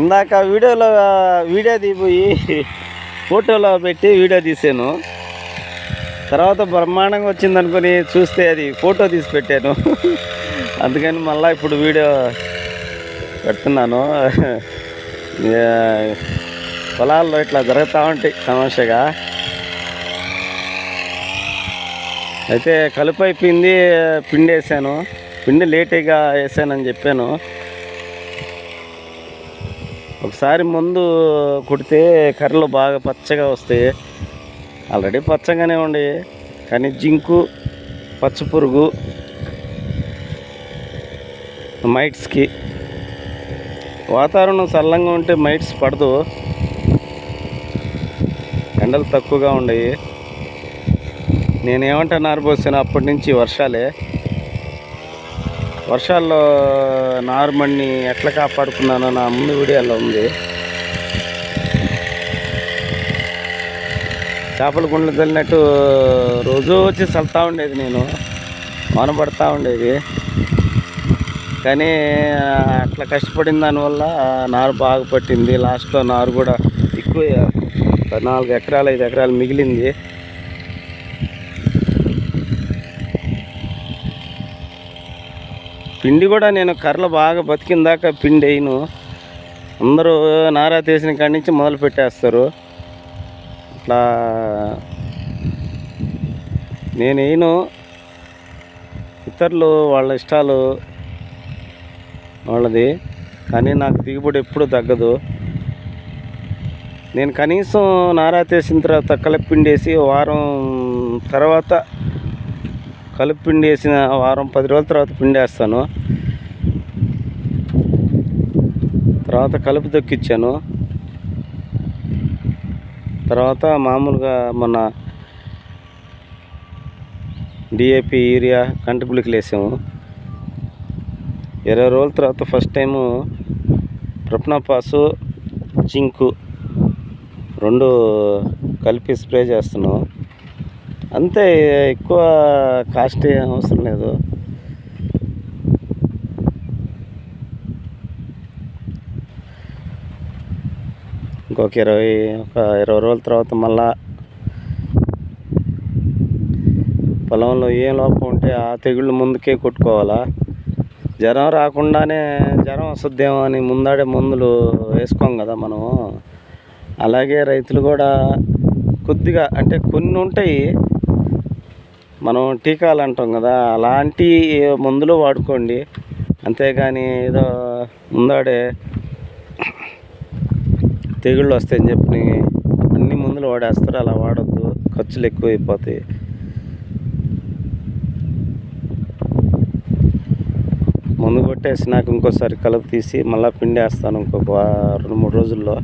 ఇందాక వీడియోలో వీడియో తీపోయి ఫోటోలో పెట్టి వీడియో తీసాను. తర్వాత బ్రహ్మాండంగా వచ్చింది అనుకుని చూస్తే అది ఫోటో తీసి పెట్టాను. అందుకని మళ్ళీ ఇప్పుడు వీడియో పెడుతున్నాను. పొలాల్లో ఇట్లా జరుగుతూ ఉంటాయి సమస్యగా. అయితే కలుపు అయిపోయింది పిండేసాను. పిండి లేట్గా వేసానని చెప్పాను. ఒకసారి ముందు కుడితే కర్రలు బాగా పచ్చగా వస్తాయి. ఆల్రెడీ పచ్చగానే ఉండి. కానీ జింకు పచ్చ పురుగు మైట్స్కి వాతావరణం చల్లంగా ఉంటే మైట్స్ పడదు. ఎండలు తక్కువగా ఉండయి నేనేమంటా నారబోసాను అప్పటి నుంచి వర్షాలే. వర్షాల్లో నారుమణ్ణి ఎట్లా కాపాడుకున్నానో నా ముందు వీడియోలో ఉంది. చేపల గుండెలు తల్లినట్టు రోజు వచ్చి చల్లుతూ ఉండేది నేను మనపడతా ఉండేది. కానీ అట్లా కష్టపడిన దానివల్ల నారు బాగా పట్టింది. లాస్ట్లో నారు కూడా ఎక్కువ నాలుగు ఎకరాలు ఐదు ఎకరాలు మిగిలింది. పిండి కూడా నేను కర్రలు బాగా బతికిన దాకా పిండి వేయను. అందరూ నారా తీసిన కాడి నుంచి మొదలు పెట్టేస్తారు. అట్లా నేను వేయను. ఇతరులు వాళ్ళ ఇష్టాలు వాళ్ళది కానీ నాకు దిగుబడి ఎప్పుడు తగ్గదు. నేను కనీసం నారా తీసిన తర్వాత కలిపిండి వేసి వారం తర్వాత కలుపు పిండి వేసిన వారం పది రోజుల తర్వాత పిండి వేస్తాను తర్వాత కలుపు తొక్కిచ్చాను. తర్వాత మామూలుగా మన డిఏపి యూరియా కంటిపులికలు వేసాము. ఇరవై రోజుల తర్వాత ఫస్ట్ టైము ప్రప్నపాసు జింకు రెండు కలిపి స్ప్రే చేస్తున్నాం. అంతే ఎక్కువ కాస్ట్ ఏం అవసరం లేదు. ఇంకొక ఇరవై ఒక ఇరవై రోజుల తర్వాత మళ్ళా పొలంలో ఏం లోపం ఉంటే ఆ తెగుళ్ళు ముందుకే కొట్టుకోవాలా? జ్వరం రాకుండానే జ్వరం వస్తుందేమో అని ముందాడే మందులు వేసుకోం కదా మనము. అలాగే రైతులు కూడా కొద్దిగా అంటే కొన్ని ఉంటాయి మనం టీకాలు అంటాం కదా అలాంటి మందులు వాడుకోండి. అంతేగాని ఏదో ముందాడే తెగుళ్ళు వస్తాయని చెప్పి అన్ని మందులు వాడేస్తారు అలా వాడొద్దు. ఖర్చులు ఎక్కువైపోతాయి. ముందు కొట్టేసి నాకు ఇంకోసారి కలుపు తీసి మళ్ళీ పిండి వేస్తాను ఇంకొక రెండు మూడు రోజుల్లో.